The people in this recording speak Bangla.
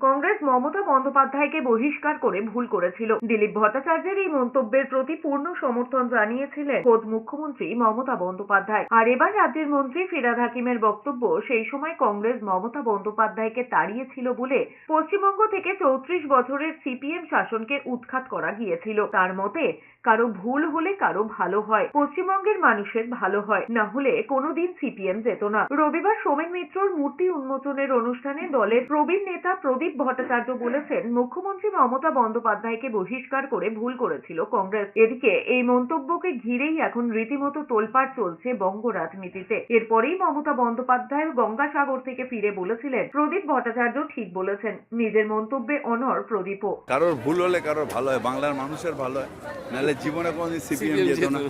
কংগ্রেস মমতা বন্দ্যোপাধ্যায়কে বহিষ্কার করে ভুল করেছিল। দিলীপ ভট্টাচার্যের এই মন্তব্যের প্রতি পূর্ণ সমর্থন জানিয়েছিলেন খোদ মুখ্যমন্ত্রী মমতা বন্দ্যোপাধ্যায়। আর এবার রাজ্যের মন্ত্রী ফিরাদ হাকিমের বক্তব্য সেই সময় কংগ্রেস মমতা বন্দ্যোপাধ্যায়কে তাড়িয়েছিল বলে পশ্চিমবঙ্গ থেকে চৌত্রিশ বছরের সিপিএম শাসনকে উৎখাত করা গিয়েছিল। তার মতে, কারও ভুল হলে কারও ভালো হয়। পশ্চিমবঙ্গের মানুষের ভালো হয়। না হলে কোনোদিন সিপিএম যেত না। রবিবার সোমেন মিত্রর মূর্তি উন্মোচনের অনুষ্ঠানে দলের প্রবীণ নেতা প্রদীপ ভট্টাচার্য বলেছেন মুখ্যমন্ত্রী মমতা বন্দ্যোপাধ্যায়কে বহিষ্কার করে ভুল করেছিল কংগ্রেস। এদিকে এই মন্তব্যকে ঘিরেই এখন রীতিমতো তোলপাড় চলছে বঙ্গ রাজনীতিতে। এরপরেই মমতা বন্দ্যোপাধ্যায় গঙ্গাসাগর থেকে ফিরে বলেছিলেন প্রদীপ ভট্টাচার্য ঠিক বলেছেন নিজের মন্তব্যে অনর প্রদীপও। কারোর ভুল হলে কারোর ভালো হয় বাংলার মানুষের ভালো হয় নাহলে জীবনে কোনোদিন সিপিএম যেত না।